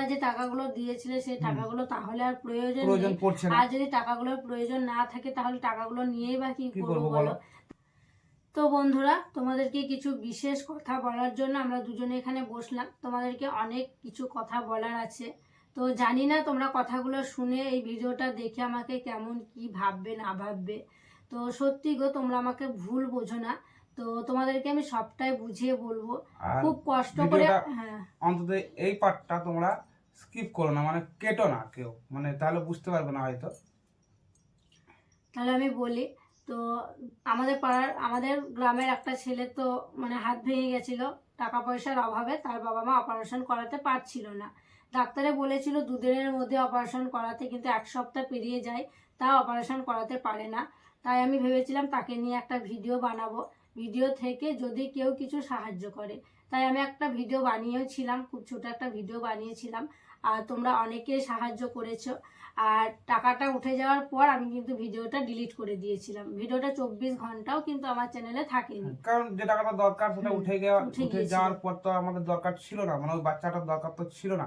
তোমরা যে টাকাগুলো দিয়েছিলে সেই টাকাগুলো তাহলে আর প্রয়োজন প্রয়োজন নেই পড়ছে না। আর যদি টাকাগুলোর প্রয়োজন না থাকে তাহলে টাকাগুলো নিয়েই বা কি করব বলো? তো বন্ধুরা তোমাদেরকে কিছু বিশেষ কথা বলার জন্য আমরা দুজনে এখানে বসলাম। তোমাদেরকে অনেক কিছু কথা বলার আছে। তো জানি না তোমরা কথাগুলো শুনে এই ভিডিওটা দেখে আমাকে কেমন কি ভাববে না ভাববে। তো সত্যি গো তোমরা আমাকে ভুল বোঝো না। তো তোমাদেরকে আমি সবটাই বুঝিয়ে বলব। খুব কষ্ট করে হ্যাঁ। অন্তত এই পার্টটা তোমরা স্কিপ করো না মানে কেটো না কেউ মানে তাহলে বুঝতে পারবে না হয়তো। তাহলে আমি বলি, তো আমাদের পাড়ার, আমাদের গ্রামের একটা ছেলে তো মানে হাত ভেঙে গেছিল, টাকা পয়সার অভাবে তার বাবা মা অপারেশন করাতে পারছিল না। ডাক্তারে বলেছিল দুদিনের মধ্যে অপারেশন করাতে, কিন্তু এক সপ্তাহ পেরিয়ে যায়, তা অপারেশন করাতে পারে না। তাই আমি ভেবেছিলাম তাকে নিয়ে একটা ভিডিও বানাবো, ভিডিও থেকে যদি কেউ কিছু সাহায্য করে। তাই আমি একটা ভিডিও বানিয়েওছিলাম খুব ছোট একটা ভিডিও বানিয়েছিলাম। আর তোমরা অনেকে সাহায্য করেছ। আর টাকাটা উঠে যাওয়ার পর আমি কিন্তু ভিডিওটা ডিলিট করে দিয়েছিলাম। ভিডিওটা চব্বিশ ঘন্টাও কিন্তু আমার চ্যানেলে থাকেনি। কারণ যে টাকাটা দরকার সেটা উঠে গেওয়া উঠে যাওয়ার পর তো আমাদের দরকার ছিল না। মানে ওই বাচ্চাটার দরকার তো ছিল না।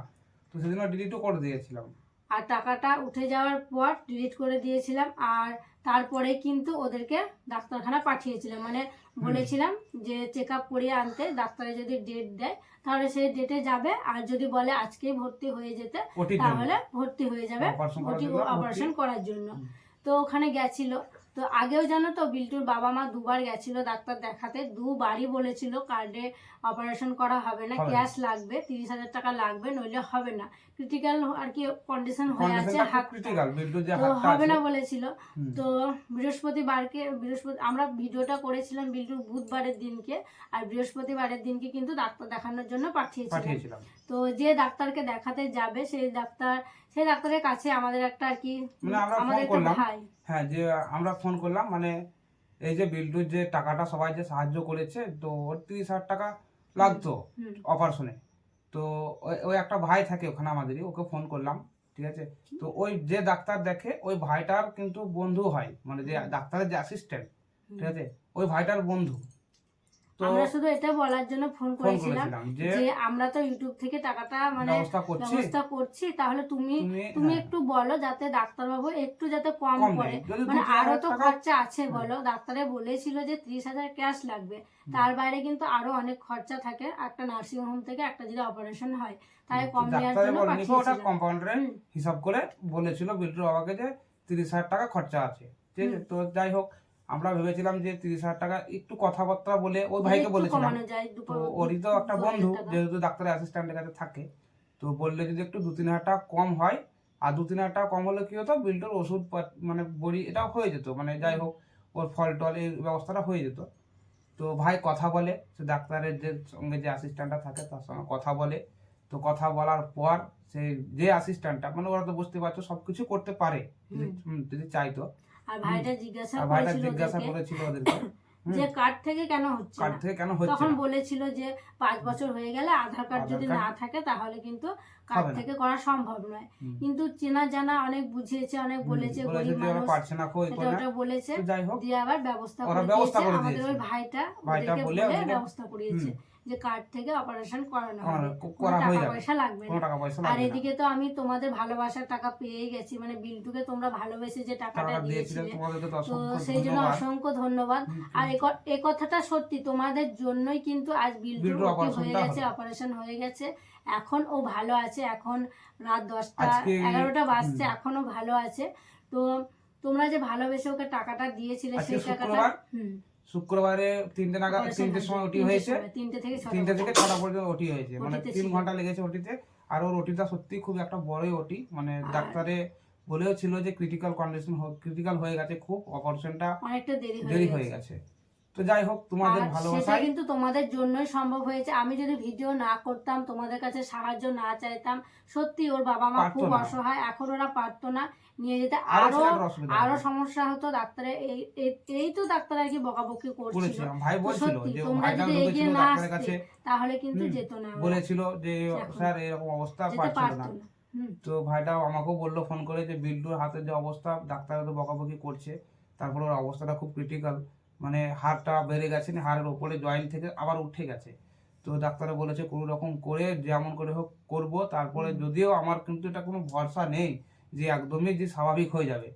তো সেজন্য ডিলিটও করে দিয়েছিলাম। আর টাকাটা উঠে যাওয়ার পর ডিলিট করে দিয়েছিলাম আর তারপরে কিন্তু ওদেরকে ডাক্তারখানা পাঠিয়েছিলাম। মানে বলেছিলাম যে চেক আপ করিয়ে আনতে ডাক্তারে যদি ডেট দেয় তাহলে সেই ডেটে যাবে আর যদি বলে আজকেই ভর্তি হয়ে যেতে তাহলে ভর্তি হয়ে যাবে অপারেশন করার জন্য তো ওখানে গেছিল। তো আগেও জানো তো বিল্টুর বাবা মা দুবার গেছিল ডাক্তার দেখাতে দুবারই বলেছিল কার্ডে অপারেশন করা হবে না ক্যাশ লাগবে তিরিশ হাজার টাকা লাগবে নইলে হবে না। ক্রিটিক্যাল আর কি কন্ডিশন হয়ে আছে হাত তো হবে না বলেছিল। তো বৃহস্পতিবারকে বৃহস্পতি আমরা ভিডিওটা করেছিলাম বিল্টুর বুধবারের দিনকে আর বৃহস্পতিবারের দিনকে কিন্তু ডাক্তার দেখানোর জন্য পাঠিয়েছিলাম। তো যে ডাক্তারকে দেখাতে যাবে সেই ডাক্তার সেই ডাক্তারের কাছে আমাদের একটা আর কি মানে আমরা ফোন করলাম। হ্যাঁ যে আমরা ফোন করলাম মানে এই যে বিল্ডুর যে টাকাটা সবাই যে সাহায্য করেছে তো ওর তিরিশ হাজার টাকা লাগতো অপারেশনে তো ওই- একটা ভাই থাকে ওখানে আমাদেরই ওকে ফোন করলাম ঠিক আছে? তো ওই যে ডাক্তার দেখে ওই ভাইটার কিন্তু বন্ধু হয় মানে যে ডাক্তারের যে অ্যাসিস্ট্যান্ট ঠিক আছে? ওই ভাইটার বন্ধু। আমরা শুধু এটা বলার জন্য ফোন করেছিলাম যে আমরা তো ইউটিউব থেকে টাকাটা মানে ব্যবস্থা করছি। তাহলে তুমি তুমি তুমি হ্যাঁ, একটু বলো যাতে ডাক্তারবাবু একটু যাতে কম করে। মানে আরও তো খরচা আছে বলো। ডাক্তারে বলেছিল যে ত্রিশ হাজার ক্যাশ লাগবে। তার বাইরে কিন্তু আরও অনেক খরচা থাকে। একটা নার্সিং হোম থেকে একটা যদি অপারেশন হয় তাই কম নেওয়ার জন্য ওটা হিসাব করে বলেছিল বিল্টুর বাবাকে যে তিরিশ হাজার টাকা খরচা আছে। ঠিক আছে তো যাই হোক আমরা ভেবেছিলাম যে তিরিশ হাজার টাকা একটু কথাবার্তা বলে ওই ভাইকে বলেছিলাম। ওরই তো একটা বন্ধু যেহেতু ডাক্তারের অ্যাসিস্ট্যান্টের কাছে থাকে তো বললে যদি একটু দু তিন হাজার টাকা কম হয় আর দু তিন হাজার টাকা কম হলে কি হতো? বিল্টুর ওষুধ মানে বড়ি এটাও হয়ে যেত। মানে যাই হোক ওর ফল টল এই ব্যবস্থাটা হয়ে যেত। তো ভাই কথা বলে সে ডাক্তারের যে সঙ্গে যে অ্যাসিস্ট্যান্টটা থাকে তার সঙ্গে কথা বলে। তো কথা বলার পর সেই যে অ্যাসিস্ট্যান্টটা মানে ওরা তো বুঝতে পারছ সবকিছু করতে পারে যদি চাইতো। আর ভাইটা জিজ্ঞাসা ভাইটা জিজ্ঞাসা করেছিল ওদেরকে। যে কার্ড থেকে কেন হচ্ছে কার্ড থেকে কেন হচ্ছে তখন বলেছিল যে পাঁচ বছর হয়ে গেলে আধার কার্ড যদি না থাকে তাহলে কিন্তু কার্ড থেকে করা সম্ভব নয়। কিন্তু চেনা জানা অনেক বুঝিয়েছে অনেক বলেছে গরিব মানুষ। এটা ওটা বলেছে। দিয়ে আবার ব্যবস্থা করে দিয়েছে। আমাদের ওই। ভাইটা ভাইটা ওদেরকে বলে ব্যবস্থা করিয়েছে। যে কার্ড থেকে অপারেশন করানো হবে। টাকা পয়সা লাগবে না। আর এদিকে তো আমি তোমাদের ভালোবাসার টাকা পেয়ে গেছি। মানে বিল্টুকে তোমরা ভালোবেসে যে টাকাটা দিয়েছিলে তো সেই জন্য অসংখ্য ধন্যবাদ। আর এ কথাটা সত্যি তোমাদের জন্যই কিন্তু আজ বিল্টুর হয়ে গেছে অপারেশন হয়ে গেছে। এখন ও ভালো আছে। এখন রাত দশটা এগারোটা বাজছে এখনও ভালো আছে। তো তোমরা যে ভালোবেসে ওকে টাকাটা দিয়েছিলে সেই টাকাটা হুম, শুক্রবারে তিনটে নাগাদ তিনটে তিনটের সময় ওটি হয়েছে। তিনটে থেকে ছটা পর্যন্ত। ওটি হয়েছে। মানে তিন ঘণ্টা লেগেছে ওটিতে। আর ওর ওটিটা সত্যি খুব একটা বড়ই ওটি। মানে ডাক্তারে বলেও ছিল যে ক্রিটিক্যাল কন্ডিশন ক্রিটিক্যাল হয়ে গেছে। খুব অপারেশনটা অনেকটা দেরি হয়ে গেছে। তো যাই হোক তোমাদের ভালোবাসায় কিন্তু তোমাদের জন্যই সম্ভব হয়েছে। আমি যদি ভিডিও না করতাম তোমাদের কাছে সাহায্য না চাইতাম সত্যি ওর বাবা মা খুব অসহায় এখন ওরা পারতো না নিয়ে যেতে। আরও আরও। সমস্যা হতো ডাক্তারে এই তো ডাক্তার আর কি বকাবকি করছিল। ভাই বলছিল যে ডাক্তারের কাছে তাহলে কিন্তু যেত না বলেছিল যে স্যার এরকম অবস্থা পারছিল না। তো ভাইটা আমাকেও বলল ফোন করে যে বিল্টুর হাতের যে অবস্থা ডাক্তার তো বকাবকি করছে তারপরে ওর অবস্থাটা খুব ক্রিটিক্যাল মানে হাড়টা বেড়ে গেছে না হাড়ের ওপরে জয়েন্ট থেকে আবার উঠে গেছে। তো ডাক্তারে বলেছে কোনো রকম করে যেমন করে হোক করব তারপরে যদিও আমার কিন্তু এটা কোনো ভরসা নেই যে একদমই যে স্বাভাবিক হয়ে যাবে।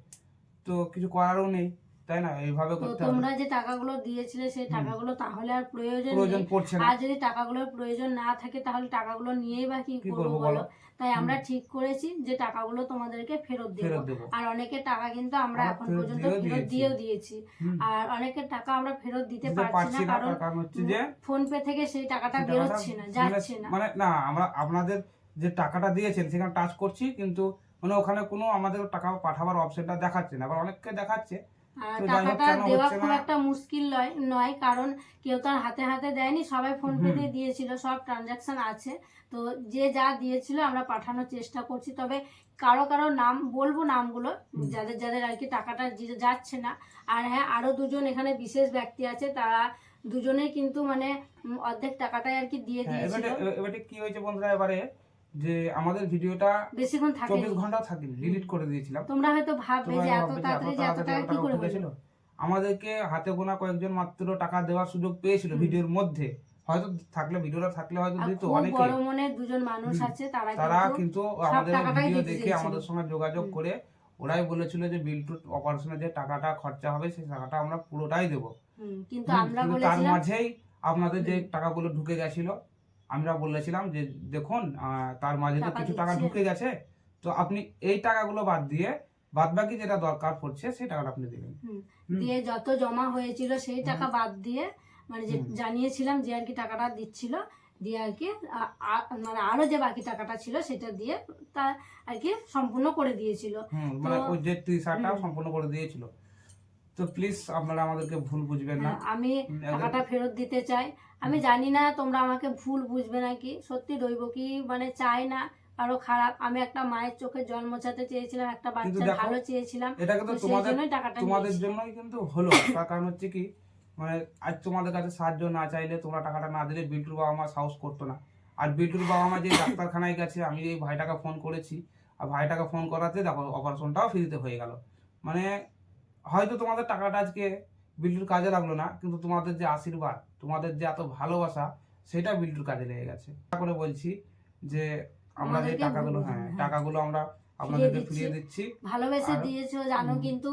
তো কিছু করারও নেই। তাই না? এইভাবে করতে হবে। তোমরা যে টাকাগুলো দিয়েছিলে সেই। টাকাগুলো তাহলে আর প্রয়োজন প্রয়োজন পড়ছে না। আর যদি টাকাগুলোর প্রয়োজন না থাকে তাহলে টাকাগুলো নিয়েই বা কি করব বলো? তাই আমরা ঠিক করেছি যে টাকাগুলো তোমাদেরকে ফেরত দেবো। আর অনেকের টাকা কিন্তু আমরা এখন পর্যন্ত ফেরত দিয়েও দিয়েছি। আর অনেকের টাকা আমরা ফেরত দিতে পারছি না কারণ হচ্ছে যে ফোন পে থেকে সেই টাকাটা বেরোচ্ছে না মানে- যাচ্ছে না। মানে না আমরা আপনাদের যে টাকাটা দিয়েছেন সেখানে টাচ করছি কিন্তু মানে ওখানে কোনো আমাদের টাকা পাঠাবার অপশনটা দেখাচ্ছে না। আবার অনেককে দেখাচ্ছে টাকাটা দেওয়া খুব একটা মুশকিল নয় নয় কারণ কেউ তো আর হাতে হাতে দেয়নি সবাই ফোন পে দিয়ে দিয়েছিল সব ট্রানজাকশন আছে। তো যে যা দিয়েছিল আমরা পাঠানোর চেষ্টা করছি তবে কারও কারও নাম বলব নামগুলো যাদের যাদের আর কি টাকাটা যাচ্ছে না। আর হ্যাঁ আরও দুজন এখানে বিশেষ ব্যক্তি আছে তারা দুজনেই কিন্তু মানে অর্ধেক টাকাটাই আর কি দিয়ে হ্যাঁ, দিয়েছিল। এবারে কি হয়েছে বন্ধুরা এবারে যে আমাদের ভিডিওটা বেশিক্ষণ থাকে চব্বিশ ঘণ্টা থাকেনি ডিলিট করে দিয়েছিলাম। তোমরা হয়তো ভাববে যে এত তাড়াতাড়ি যে এত টাকা কি করে হলো। আমাদেরকে হাতে গোনা কয়েকজন মাত্র টাকা দেওয়ার সুযোগ পেয়েছিল ভিডিওর মধ্যে। হয়তো থাকলে ভিডিওটা থাকলে হয়তো দিত খুব অনেকে। বড় মনের দুজন মানুষ আছে তারা তারা কিন্তু আমাদের ভিডিও দেখে আমাদের সঙ্গে যোগাযোগ করে ওরাই বলেছিল যে বিল্টুর অপারেশনে যে টাকাটা খরচা হবে সেই টাকাটা আমরা পুরোটাই দেবো। কিন্তু আমরা তার মাঝেই আপনাদের যে টাকাগুলো ঢুকে গেছিল আমরা বলেছিলাম যে দেখুন তার মাঝে তো কিছু টাকা ঢুকে গেছে। তো আপনি এই টাকাগুলো বাদ দিয়ে বাদ বাকি যেটা দরকার পড়ছে সেই টাকাটা আপনি দেবেন। দিয়ে যত জমা হয়েছিল সেই টাকা বাদ দিয়ে মানে যে জানিয়েছিলাম যে আর কি টাকাটা দিচ্ছিল দিয়ে আর কি মানে আরও যে বাকি টাকাটা ছিল সেটা দিয়ে তা আর কি সম্পূর্ণ করে দিয়েছিল। মানে ওই যে টিশার্টটাও হুম। সম্পূর্ণ করে দিয়েছিল। তো প্লিজ আপনারা আমাদেরকে ভুল বুঝবেন না। হ্যাঁ, আমি টাকাটা ফেরত দিতে চাই। আমি জানি না তোমরা আমাকে ভুল বুঝবে নাকি। সত্যি দৈব কি? মানে চাই না। আরও খারাপ। আমি একটা মায়ের চোখে জল মোছাতে চেয়েছিলাম একটা বাচ্চা ভালো চেয়েছিলাম। এটা তো তোমাদের টাকাটা তোমাদের জন্যই কিন্তু হলো। তার কারণ হচ্ছে কি মানে আজ তোমাদের কাছে সাহায্য না চাইলে তোমরা টাকাটা না দিলে বিল্টুর বাবা মা সাহস করতো না। আর বিল্টুর বাবা মা যে ডাক্তারখানায় গেছে আমি এই ভাইটাকে ফোন করেছি। আর ভাইটাকে ফোন করাতে দেখো অপারেশনটাও ফ্রিতে হয়ে গেল। মানে হয়তো তোমাদের টাকাটা আজকে বিল্টুর কাজে লাগল না কিন্তু তোমাদের যে আশীর্বাদ তোমাদের যে এত ভালোবাসা সেটা বিল্টুর কাজে লেগে গেছে তারপরে করে বলছি যে আমরা যে টাকাগুলো হ্যাঁ হ্যাঁ। টাকাগুলো আমরা আপনাদেরকে দিচ্ছি। ফিরিয়ে দিচ্ছি। ভালোবেসে দিয়েছ জানো কিন্তু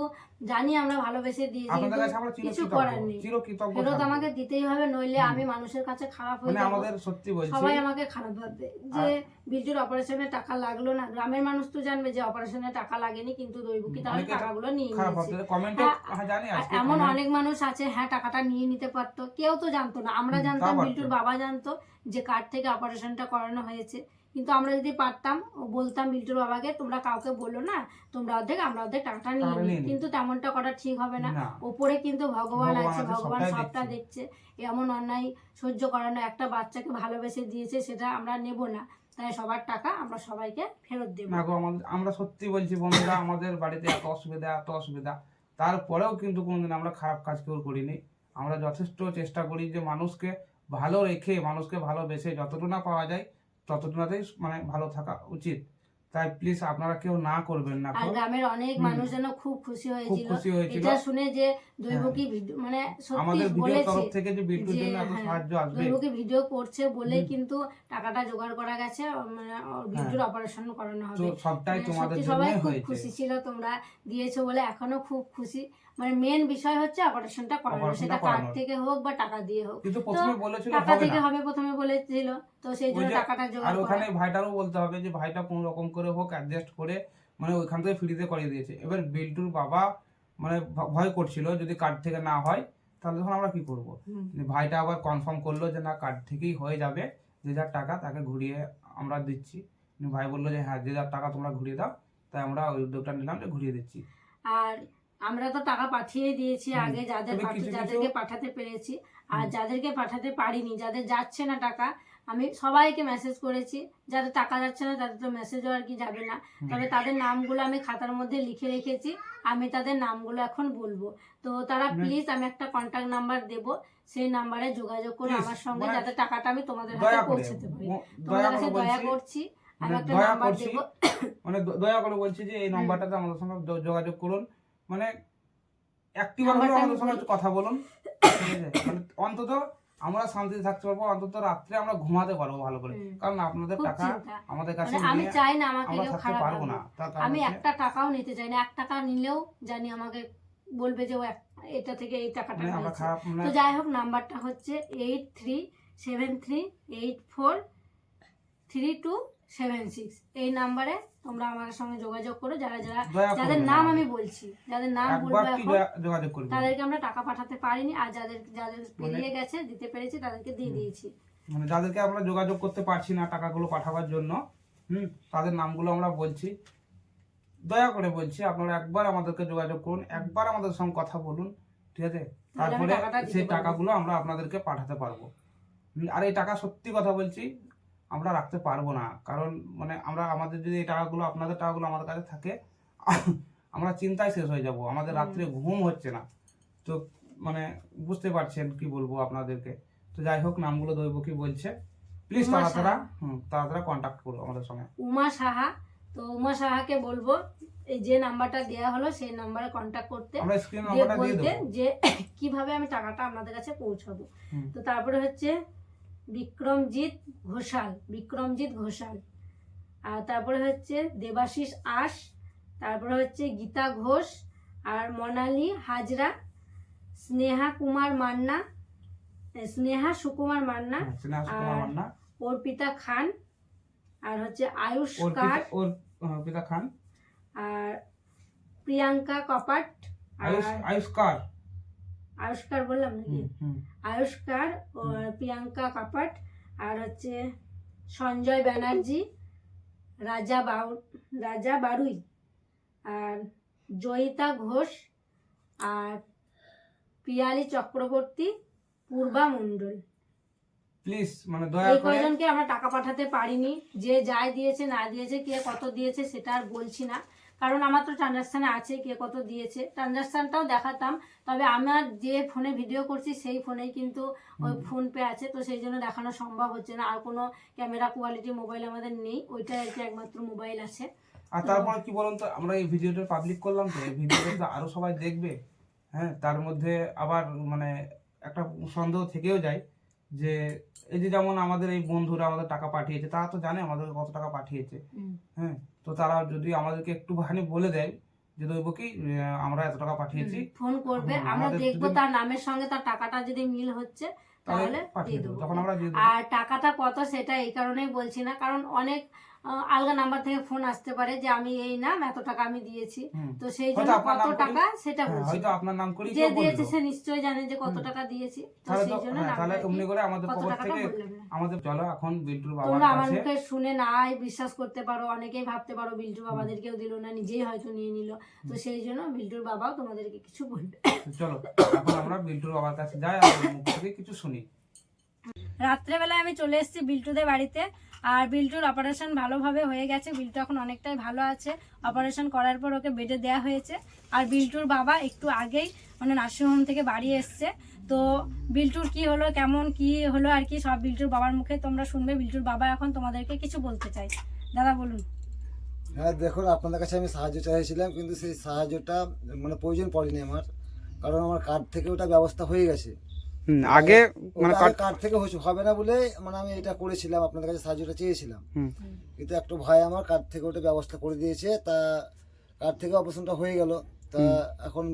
জানি আমরা ভালোবেসে দিয়েছি আপনাদের কাছে আমরা কিছু করার নেই। চিরকৃতজ্ঞ ফেরত আমাকে দিতেই হবে নইলে আমি মানুষের কাছে খারাপ হয়ে মানে যাব। আমাদের সত্যি বলছি। সবাই আমাকে খারাপ ভাববে যে বিল্টুর অপারেশনে টাকা লাগল না। গ্রামের মানুষ তো জানবে যে অপারেশনে টাকা লাগেনি কিন্তু দৈবকী তাহলে অনেকে টাকাগুলো নিয়ে খারাপ নিয়েছে। কমেন্টে হ্যাঁ, হ্যাঁ জানি আজকে এমন অনেক মানুষ আছে হ্যাঁ টাকাটা নিয়ে নিতে পারতো। কেউ তো জানতো না। আমরা জানতাম। বিল্টুর বাবা জানতো যে কার্ড থেকে অপারেশনটা করানো হয়েছে। কিন্তু আমরা যদি পারতাম ও বলতাম বিল্টুর বাবাকে তোমরা কাউকে বলো না তোমরা অর্ধেক আমরা অর্ধেক টাকাটা নিয়ে নিই। কিন্তু তেমনটা করা ঠিক হবে না। ওপরে কিন্তু ভগবান আছে আছে, ভগবান সবটা দেখছে। এমন অন্যায় সহ্য করানো একটা বাচ্চাকে ভালোবেসে দিয়েছে সেটা আমরা নেব না। তাই সবার টাকা আমরা সবাইকে ফেরত দেবো। না গো আমরা সত্যি বলছি বন্ধুরা আমাদের বাড়িতে এত অসুবিধা এত অসুবিধা। তারপরেও কিন্তু কোনোদিন আমরা খারাপ কাজ কেউ করিনি। আমরা যথেষ্ট চেষ্টা করি যে মানুষকে ভালো রেখে মানুষকে ভালোবেসে যতটুকু না পাওয়া যায় ততটুকুনাতেই মানে ভালো থাকা উচিত। তাই প্লিজ আপনারা কেউ না করবেন না আর গ্রামের অনেক। মানুষ যেন খুব খুশি হয়েছিল। খুশি হয়েছিল। এটা শুনে যে দৈবকী ভিডিও মানে সত্যি বলেছে থেকে যে বিল্টুর যে, জন্য এত হ্যাঁ, সাহায্য আসবে। দৈবকী ভিডিও করছে হুম। কিন্তু টাকাটা জোগাড় করা গেছে মানে ওর বিদ্যুৎ অপারেশন করানো হবে। সবটাই মানে তোমাদের সত্যি সবাই খুব হয়েছে। খুশি ছিল তোমরা দিয়েছ বলে এখনও খুব খুশি। মানে মেন বিষয় হচ্ছে অপারেশনটা করানো। সেটা কার্ড থেকে হোক বা টাকা দিয়ে হোক। কিন্তু প্রথমে বলেছিল টাকা থেকে হবে প্রথমে বলেছিল। তো সেই জন্য টাকাটা আর ওখানে ভাইটারও বলতে হবে যে ভাইটা কোনো রকম করে হোক অ্যাডজাস্ট করে মানে ওইখান থেকে ফ্রিতে করিয়ে দিয়েছে। এবার বিল্টুর বাবা মানে ভয় করছিল যদি কার্ড থেকে না হয় তাহলে তখন আমরা কি করব? ভাইটা আবার কনফার্ম করল যে না কার্ড থেকেই হয়ে যাবে। যে যার টাকা তাকে ঘুরিয়ে আমরা দিচ্ছি। ভাই বলল যে হ্যাঁ যে যার টাকা তোমরা ঘুরিয়ে দাও তাই আমরা ওই উদ্যোগটা নিলাম যে ঘুরিয়ে দিচ্ছি। আর আমরা তো টাকা পাঠিয়ে দিয়েছি আগে যাদের যাদেরকে পাঠাতে পেরেছি। আর যাদেরকে পাঠাতে পারিনি যাদের যাচ্ছে না টাকা আমি সবাইকে মেসেজ করেছি। যাদের টাকা যাচ্ছে না তাদের তো মেসেজও আর কি যাবে না। তবে তাদের নামগুলো আমি খাতার মধ্যে লিখে রেখেছি। আমি তাদের নামগুলো এখন বলব। তো তারা প্লিজ আমি একটা কন্ট্যাক্ট নাম্বার দেব। সেই নাম্বারে যোগাযোগ করে আমার সঙ্গে মানে যাতে টাকাটা আমি তোমাদের হাতে পৌঁছাতে পারি। তোমাদের কাছে দয়া করছি। আমি মানে একটা নাম্বার দেবো। মানে দয়া করে বলছি যে এই নাম্বারটাতে আমাদের সঙ্গে যোগাযোগ করুন। মানে একটিবার হলেও আমাদের আমি সঙ্গে একটু কথা বলুন। ঠিক আছে? মানে অন্তত আমরা শান্তিতে থাকতে পারব অন্তত রাত্রে আমরা ঘুমাতে পারব ভালো করে। কারণ আপনাদের টাকা আমাদের কাছে মানে আমি চাই না আমাকে কেউ খারাপ পারব না। আমি একটা টাকাও নিতে চাই না এক টাকা নিলেও জানি আমাকে বলবে যে ও এটা থেকে এই টাকাটা মানে আমরা। খারাপ তো মানে যাই হোক নাম্বারটা হচ্ছে eight three seven three eight four three two seven six এই নাম্বারে তোমরা আমার সঙ্গে যোগাযোগ করো যারা যারা যাদের নাম আমি বলছি যাদের নাম বলব এখন তাদেরকে আমরা টাকা পাঠাতে পারিনি আর যাদের যাদের পেরিয়ে গেছে দিতে পেরেছি তাদেরকে দিয়ে দিয়েছি। মানে যাদেরকে আমরা যোগাযোগ করতে পারছি না টাকাগুলো পাঠাবার জন্য হুম তাদের নামগুলো আমরা বলছি। দয়া করে বলছি আপনারা একবার আমাদেরকে যোগাযোগ করুন একবার আমাদের সঙ্গে কথা বলুন ঠিক আছে? তারপরে সেই টাকাগুলো আমরা আপনাদেরকে পাঠাতে পারব। আর এই টাকা সত্যি কথা বলছি আমরা রাখতে পারব না। কারণ মানে আমরা আমাদের যদি এই টাকাগুলো আপনাদের টাকাগুলো আমাদের কাছে থাকে আমরা চিন্তায় শেষ হয়ে যাব। আমাদের রাত্রে ঘুম হচ্ছে না। তো মানে বুঝতে পারছেন কি বলব আপনাদেরকে? তো যাই হোক নামগুলো দৈব কি বলছে প্লিজ সাহা। হুম তারা কন্ট্যাক্ট করো আমাদের সঙ্গে। উমা সাহা। তো উমা সাহাকে বলব এই যে নাম্বারটা দেওয়া হলো সেই নাম্বারে কন্ট্যাক্ট করতে। আমরা স্ক্রিন নাম্বারটা দিয়ে দেবো। যে কীভাবে আমি টাকাটা আপনাদের কাছে পৌঁছাবো। তো তারপরে হচ্ছে বিক্রমজিৎ ঘোষাল বিক্রমজিৎ ঘোষাল। আর তারপরে হচ্ছে দেবাশিস আশ তারপরে হচ্ছে গীতা ঘোষ আর মনালি হাজরা স্নেহা কুমার মান্না স্নেহা সুকুমার মান্না হ্যাঁ, আর অর্পিতা খান আর হচ্ছে আয়ুষ কার। পিতা খান। আর প্রিয়াঙ্কা কপাট আর আয়ুষ আয়ুষ্কার আয়ুষ্কার বললাম নাকি? আয়ুষ্কার প্রিয়াঙ্কা কাপাট আর হচ্ছে সঞ্জয় ব্যানার্জি রাজা বাউ রাজা বারুই আর জয়িতা ঘোষ আর পিয়ালি চক্রবর্তী পূর্বা মণ্ডল। প্লিজ মানে দয়া এই করে কয়জনকে আমরা টাকা পাঠাতে পারিনি যে যাই দিয়েছে না দিয়েছে কে কত দিয়েছে সেটা আর বলছি না। কারণ আমার তো ট্রানজাকশানে আছে কে কত দিয়েছে। ট্রানজাকশানটাও দেখাতাম তবে আমার যে ফোনে ভিডিও করছি সেই ফোনেই কিন্তু ওই হুম। ফোন পে আছে তো সেই জন্য দেখানো সম্ভব হচ্ছে না। আর কোনো ক্যামেরা কোয়ালিটি মোবাইল আমাদের নেই ওইটাই আর কি একমাত্র মোবাইল আছে। আর তারপর কি বলুন তো আমরা এই ভিডিওটা পাবলিক করলাম তো এই ভিডিওটা তো আরও সবাই দেখবে। হ্যাঁ তার মধ্যে আবার মানে একটা সন্দেহ থেকেও যায় যে এই যে যেমন আমাদের এই বন্ধুরা আমাদের টাকা পাঠিয়েছে তারা তো জানে আমাদের কত টাকা পাঠিয়েছে। হ্যাঁ তো তারা যদি আমাদেরকে একটুখানি বলে দেয় যে দৈব কি আমরা এত টাকা পাঠিয়েছি। ফোন করবে আমরা দেখব তার নামের সঙ্গে তার টাকাটা যদি মিল হচ্ছে তাহলে আর টাকাটা কত সেটা এই কারণেই বলছি না কারণ অনেক আলগা নাম্বার থেকে ফোন আসতে পারে যে আমি এই নাম এত টাকা আমি দিয়েছি। তো সেই জন্য কত টাকা সেটা হ্যাঁ, বলছি। হয়তো আপনার নাম করেই যে দিয়েছে সে নিশ্চয়ই জানে যে কত টাকা দিয়েছি। তো সেই জন্য হ্যাঁ, তাহলে নামটা করে আমাদের পক্ষ থেকে। আমাদের চলো এখন বিল্টুর বাবার তোমরা আমার মুখে শুনে নাই বিশ্বাস করতে পারো অনেকেই ভাবতে পারো বিল্টু বাবাদেরকেও দিল না নিজেই হয়তো নিয়ে নিল। তো সেই জন্য বিল্টুর বাবাও তোমাদেরকে কিছু বলবে। চলো এখন আমরা বিল্টুর বাবার কাছে যাই আর মুখ থেকে কিছু শুনি। রাত্রেবেলায় আমি চলে এসেছি বিল্টুদের বাড়িতে। আর বিল্টুর অপারেশন ভালোভাবে হয়ে গেছে। বিল্টু এখন অনেকটাই ভালো আছে। অপারেশন করার পর ওকে বেডে দেওয়া হয়েছে। আর বিল্টুর বাবা একটু আগেই মানে নার্সিংহোম থেকে বাড়ি এসছে। তো বিল্টুর কি হলো, কেমন কি হলো আর কি সব বিল্টুর বাবার মুখে তোমরা শুনবে। বিল্টুর বাবা এখন তোমাদেরকে কিছু বলতে চাই দাদা, বলুন। হ্যাঁ দেখুন, আপনাদের কাছে আমি সাহায্য চাইছিলাম, কিন্তু সেই সাহায্যটা মানে প্রয়োজন পড়েনি আমার। কারণ আমার কার্ড থেকে ওটা ব্যবস্থা হয়ে গেছে। আগে মানে কার্ড থেকে হবে না বলে মানে আমি এটা করেছিলাম আপনাদের কাছে সাহায্যটা চেয়েছিলাম। কিন্তু একটু ভাই আমার কার্ড থেকে ওটা ব্যবস্থা করে দিয়েছে তা কার্ড থেকে অপারেশনটা হয়ে গেল তা এখন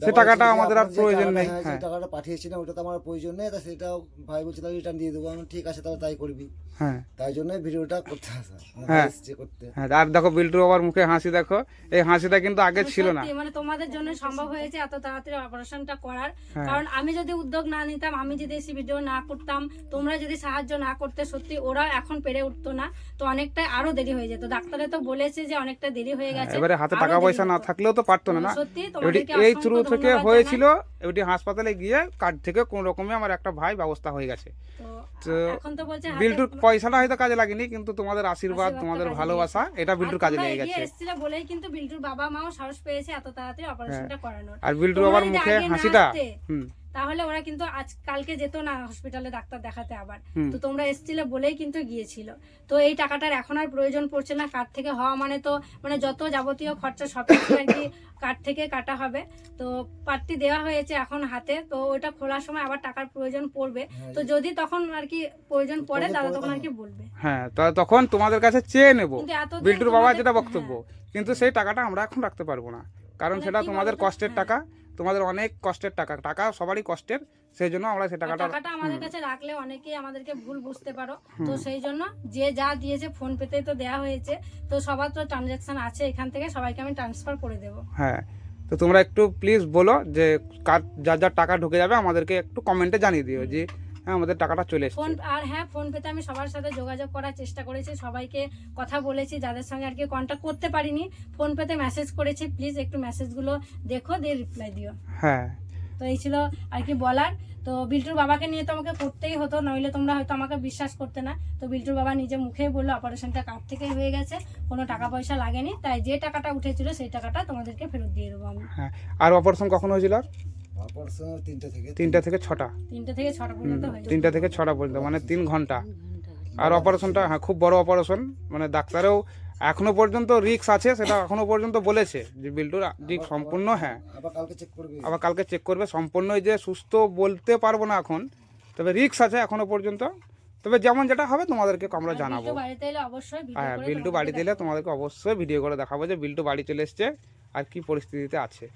সে টাকাটা আমাদের আর প্রয়োজন নেই, হ্যাঁ, হ্যাঁ। টাকাটা পাঠিয়েছিলাম ওটা তো আমার প্রয়োজন নেই তা সেটা ভাই বলছে তাহলে রিটার্ন দিয়ে দেবো আমি ঠিক আছে তাহলে তাই করবি হ্যাঁ তাই জন্য ভিডিওটা করতে আসা মানে হ্যাঁ। করতে হ্যাঁ আর দেখো বাবার মুখে হাসি দেখো এই হাসিটা কিন্তু আগে ছিল না মানে তোমাদের জন্য সম্ভব হয়েছে এত তাড়াতাড়ি অপারেশনটা করার হ্যাঁ। কারণ আমি যদি উদ্যোগ না নিতাম আমি যদি এসে ভিডিও না করতাম তোমরা যদি সাহায্য না করতে সত্যি ওরা এখন পেরে উঠতো না তো অনেকটা আরও দেরি হয়ে যেত ডাক্তারে তো বলেছে যে অনেকটা দেরি হয়ে গেছে এবারে হাতে টাকা পয়সা না। থাকলেও তো পারতো না না সত্যি তোমাদেরকে এই থ্রু থেকে হয়েছিল ওটি হাসপাতালে গিয়ে কার্ড থেকে কোন রকমে আমার একটা ভাই ব্যবস্থা হয়ে গেছে। তো তো এখন তো বলছে হাতে- বিল্টুর পয়সাটা হয়তো কাজে লাগেনি কিন্তু তোমাদের আশীর্বাদ তোমাদের ভালোবাসা এটা বিল্টুর কাজে লেগে গেছে। বলেই কিন্তু বিল্টুর বাবা মাও সাহস পেয়েছে এত তাড়াতাড়ি অপারেশনটা করানোর। আর বিল্টুর বাবার মুখে হাসিটা হুম। তাহলে ওরা কিন্তু আজ কালকে যেত না হসপিটালে ডাক্তার দেখাতে আবার। তো তোমরা এসছিলে বলেই কিন্তু গিয়েছিল। তো এই টাকাটার এখন আর প্রয়োজন পড়ছে না কার্ড থেকে হওয়া মানে তো মানে যত যাবতীয় খরচা সব কিছু আর কি কার্ড থেকে কাটা হবে। তো পার্টি দেওয়া হয়েছে এখন হাতে তো ওটা খোলার সময় আবার টাকার প্রয়োজন পড়বে। হ্যাঁ, তো যদি তখন আর কি প্রয়োজন পড়ে তাহলে তখন আর কি বলবে। হ্যাঁ তাহলে তখন তোমাদের কাছে চেয়ে নেব। বিল্টুর বাবা যেটা বক্তব্য হ্যাঁ। কিন্তু সেই টাকাটা আমরা এখন রাখতে পারব না। কারণ সেটা তোমাদের কষ্টের হ্যাঁ। টাকা। তোমাদের অনেক কষ্টের টাকা টাকা সবারই কষ্টের সেই জন্য আমরা সেই টাকাটা টাকাটা আমাদের কাছে রাখলে অনেকেই আমাদেরকে ভুল বুঝতে পারো। তো সেই জন্য যে যা দিয়েছে ফোন পেতেই তো দেয়া হয়েছে। তো সবার তো ট্রানজাকশন আছে এখান থেকে সবাইকে আমি ট্রান্সফার করে দেবো। হ্যাঁ তো তোমরা একটু প্লিজ বলো যে কার যার যার টাকা ঢুকে যাবে আমাদেরকে একটু কমেন্টে জানিয়ে দিও যে হ্যাঁ আমাদের টাকাটা চলে ফোন এসেছে আর হ্যাঁ ফোন পেতে আমি সবার সাথে যোগাযোগ করার চেষ্টা করেছি সবাইকে কথা বলেছি যাদের সঙ্গে আর কি কন্ট্যাক্ট করতে পারিনি। ফোন পেতে মেসেজ করেছি প্লিজ একটু মেসেজগুলো দেখো দিয়ে রিপ্লাই দিও। হ্যাঁ। তো এই ছিল আর কি বলার। তো বিল্টুর বাবাকে নিয়ে তো আমাকে করতেই হতো নইলে তোমরা হয়তো আমাকে বিশ্বাস করতে না। তো বিল্টুর বাবা নিজে মুখেই বলল অপারেশনটা কার থেকেই হয়ে গেছে? কোনো টাকা পয়সা লাগেনি। তাই যে টাকাটা উঠেছিল সেই টাকাটা তোমাদেরকে ফেরত দিয়ে দেবো আমি। হ্যাঁ। আর অপারেশন কখন হয়েছিল তিনটে থেকে তিনটা থেকে ছটা। তিনটে থেকে ছটা পর্যন্ত তিনটা থেকে ছটা পর্যন্ত মানে তিন ঘণ্টা। আর অপারেশনটা হ্যাঁ খুব বড় অপারেশন মানে ডাক্তারেও এখনও পর্যন্ত রিক্স আছে সেটা এখনও পর্যন্ত বলেছে যে বিল্টুর রিক্স সম্পূর্ণ হ্যাঁ। আবার কালকে চেক করবে? আবার কালকে চেক করবে সম্পূর্ণই যে সুস্থ বলতে পারব না এখন তবে রিক্স আছে এখনও পর্যন্ত। তবে যেমন যেটা হবে তোমাদেরকে আমরা জানাব। হ্যাঁ করে বিল্টু বাড়িতে এলে তোমাদেরকে অবশ্যই ভিডিও করে দেখাবো যে বিল্টু বাড়ি চলে এসছে আর কি পরিস্থিতিতে আছে।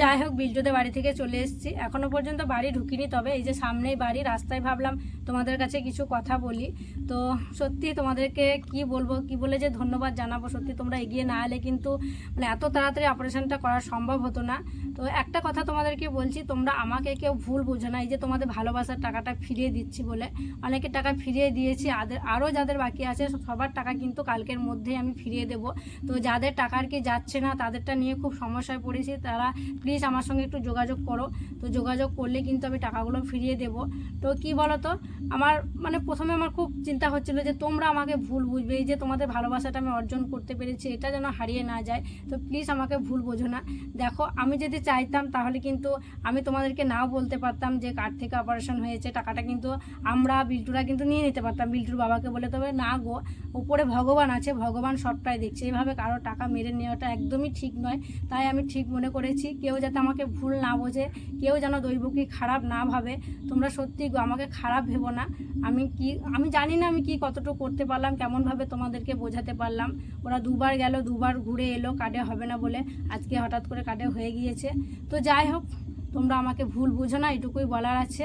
যাই হোক, বিল্টুদের বাড়ি থেকে চলে এসেছি। এখনও পর্যন্ত বাড়ি ঢুকিনি, তবে এই যে সামনেই বাড়ি, রাস্তায় ভাবলাম তোমাদের কাছে কিছু কথা বলি। তো সত্যি তোমাদেরকে কি বলব, কি বলে যে ধন্যবাদ জানাব, সত্যি তোমরা এগিয়ে না এলে কিন্তু মানে এত তাড়াতাড়ি অপারেশনটা করা সম্ভব হতো না। তো একটা কথা তোমাদেরকে বলছি, তোমরা আমাকে কেউ ভুল বোঝো না, এই যে তোমাদের ভালোবাসার টাকাটা ফিরিয়ে দিচ্ছি বলে। অনেকের টাকা ফিরিয়ে দিয়েছি, আদের, আরও যাদের বাকি আছে সবার টাকা কিন্তু কালকের মধ্যেই আমি ফিরিয়ে দেবো। তো যাদের টাকা আর কি যাচ্ছে না, তাদেরটা নিয়ে খুব সমস্যায় পড়েছি, তারা প্লিজ আমার সঙ্গে একটু যোগাযোগ করো। তো যোগাযোগ করলে কিন্তু আমি টাকাগুলো ফিরিয়ে দেব। তো কি বলো তো আমার মানে প্রথমে আমার খুব চিন্তা হচ্ছিল যে তোমরা আমাকে ভুল বুঝবে, এই যে তোমাদের ভালোবাসাটা আমি অর্জন করতে পেরেছি, এটা যেন হারিয়ে না যায়। তো প্লিজ আমাকে ভুল বোঝো না। দেখো, আমি যদি চাইতাম তাহলে কিন্তু আমি তোমাদেরকে নাও বলতে পারতাম যে কার থেকে অপারেশন হয়েছে। টাকাটা কিন্তু আমরা বিল্টুরা কিন্তু নিয়ে নিতে পারতাম। বিল্টুর বাবাকে বলে তবে না গো, উপরে ভগবান আছে, ভগবান সবটাই দেখছে। এইভাবে কারও টাকা মেরে নেওয়াটা একদমই ঠিক নয়। তাই আমি ঠিক মনে করেছি, কেউ যাতে আমাকে ভুল না বোঝে, কেউ যেন দৈবকী খারাপ না ভাবে। তোমরা সত্যি আমাকে খারাপ ভেবো না। আমি কি, আমি জানি না আমি কি কতটুকু করতে পারলাম, কেমনভাবে তোমাদেরকে বোঝাতে পারলাম। ওরা দুবার গেল, দুবার ঘুরে এলো কার্ডে হবে না বলে। আজকে হঠাৎ করে কার্ডে হয়ে গিয়েছে। তো যাই হোক, তোমরা আমাকে ভুল বুঝো না, এটুকুই বলার আছে।